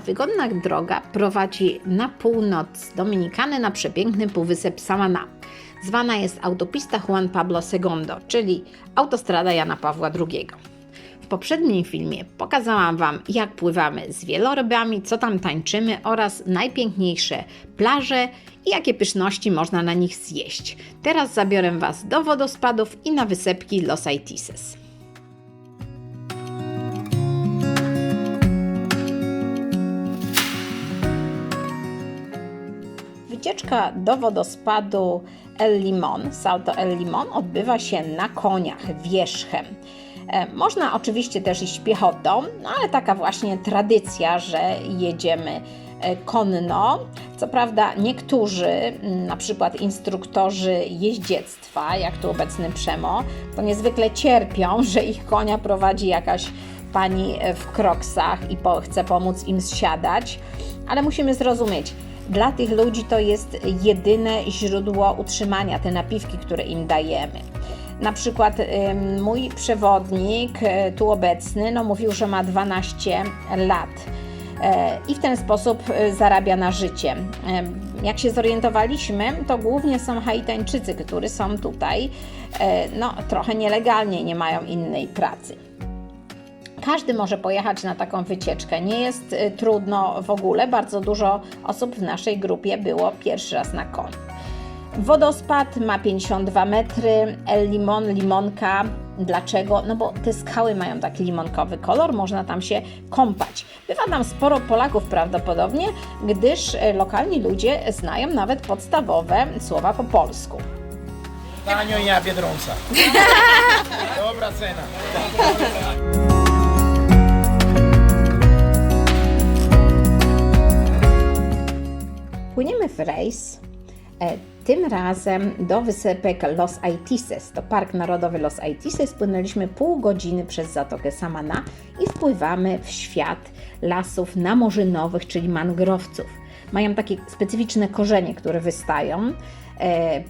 wygodna droga prowadzi na północ Dominikany na przepiękny półwysep Samana. Zwana jest autopista Juan Pablo II, czyli autostrada Jana Pawła II. W poprzednim filmie pokazałam Wam, jak pływamy z wielorybami, co tam tańczymy oraz najpiękniejsze plaże i jakie pyszności można na nich zjeść. Teraz zabiorę Was do wodospadów i na wysepki Los Aitises. Wycieczka do wodospadu El Limon, Salto El Limon, odbywa się na koniach, wierzchem. E, Można oczywiście też iść piechotą, no ale taka właśnie tradycja, że jedziemy e, konno. Co prawda niektórzy, na przykład instruktorzy jeździectwa, jak tu obecny Przemo, to niezwykle cierpią, że ich konia prowadzi jakaś pani e, w kroksach i po, chce pomóc im zsiadać, ale musimy zrozumieć, dla tych ludzi to jest jedyne źródło utrzymania, te napiwki, które im dajemy. Na przykład mój przewodnik, e, tu obecny, no mówił, że ma 12 lat e, i w ten sposób e, zarabia na życie. Jak się zorientowaliśmy, to głównie są Haitańczycy, którzy są tutaj no, trochę nielegalnie, nie mają innej pracy. Każdy może pojechać na taką wycieczkę. Nie jest y, trudno w ogóle. Bardzo dużo osób w naszej grupie było pierwszy raz na koniu. Wodospad ma 52 metry. El Limon, limonka. Dlaczego? No bo te skały mają taki limonkowy kolor, można tam się kąpać. Bywa tam sporo Polaków prawdopodobnie, gdyż y, lokalni ludzie znają nawet podstawowe słowa po polsku. Tanio i a Biedronca. Dobra cena. Płyniemy w rejs, e, tym razem do wysepek Los Aitises. To Park Narodowy Los Aitises. Płynęliśmy pół godziny przez Zatokę Samana i wpływamy w świat lasów namorzynowych, czyli mangrowców. Mają takie specyficzne korzenie, które wystają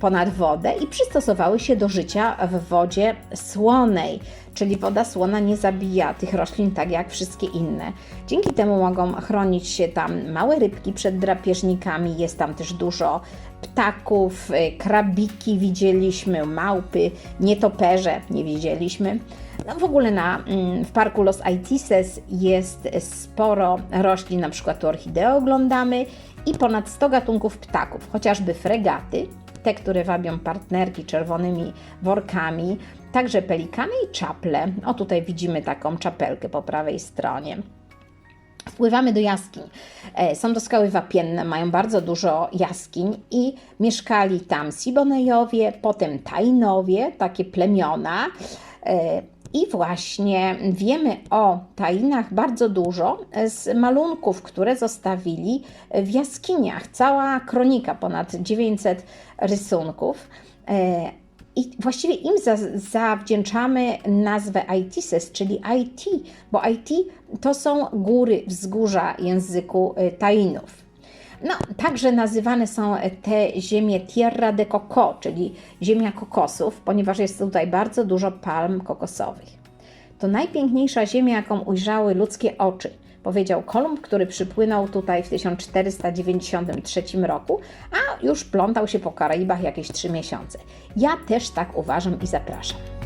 ponad wodę i przystosowały się do życia w wodzie słonej, czyli woda słona nie zabija tych roślin tak jak wszystkie inne. Dzięki temu mogą chronić się tam małe rybki przed drapieżnikami, jest tam też dużo ptaków, e, krabiki widzieliśmy, małpy, nietoperze nie widzieliśmy. No w ogóle na, mm, w parku Los Aitises jest sporo roślin, na przykład tu orchideę oglądamy i ponad 100 gatunków ptaków, chociażby fregaty, te, które wabią partnerki czerwonymi workami, także pelikany i czaple. O tutaj widzimy taką czapelkę po prawej stronie. Wpływamy do jaskiń. E, Są to skały wapienne, mają bardzo dużo jaskiń i mieszkali tam Sibonejowie, potem Tainowie, takie plemiona. E, I właśnie wiemy o Tainach bardzo dużo z malunków, które zostawili w jaskiniach. Cała kronika, ponad 900 rysunków. E, i właściwie im za, zawdzięczamy nazwę Aitises, czyli IT, bo IT to są góry, wzgórza języku y, Tainów. No, także nazywane są te ziemie Tierra de Coco, czyli ziemia kokosów, ponieważ jest tutaj bardzo dużo palm kokosowych. To najpiękniejsza ziemia, jaką ujrzały ludzkie oczy, powiedział Kolumb, który przypłynął tutaj w 1493 roku, a już plątał się po Karaibach jakieś trzy miesiące. Ja też tak uważam i zapraszam.